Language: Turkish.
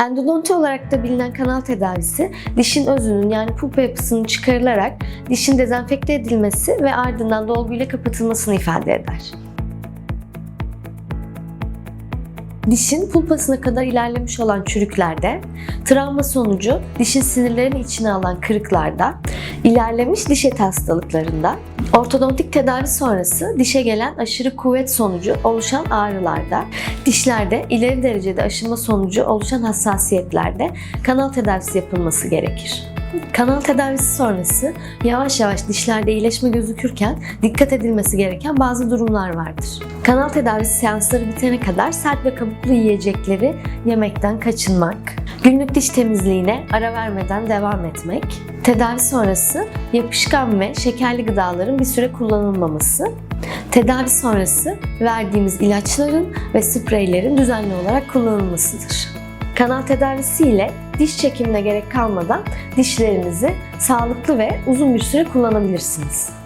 Endodonti olarak da bilinen kanal tedavisi, dişin özünün yani pulpa yapısının çıkarılarak dişin dezenfekte edilmesi ve ardından dolguyla kapatılmasını ifade eder. Dişin pulpasına kadar ilerlemiş olan çürüklerde, travma sonucu dişin sinirlerini içine alan kırıklarda, ilerlemiş diş eti hastalıklarında, ortodontik tedavi sonrası dişe gelen aşırı kuvvet sonucu oluşan ağrılarda, dişlerde ileri derecede aşınma sonucu oluşan hassasiyetlerde kanal tedavisi yapılması gerekir. Kanal tedavisi sonrası yavaş yavaş dişlerde iyileşme gözükürken dikkat edilmesi gereken bazı durumlar vardır. Kanal tedavisi seansları bitene kadar sert ve kabuklu yiyecekleri yemekten kaçınmak, günlük diş temizliğine ara vermeden devam etmek, tedavi sonrası yapışkan ve şekerli gıdaların bir süre kullanılmaması, tedavi sonrası verdiğimiz ilaçların ve spreylerin düzenli olarak kullanılmasıdır. Kanal tedavisi ile diş çekimine gerek kalmadan dişlerinizi sağlıklı ve uzun bir süre kullanabilirsiniz.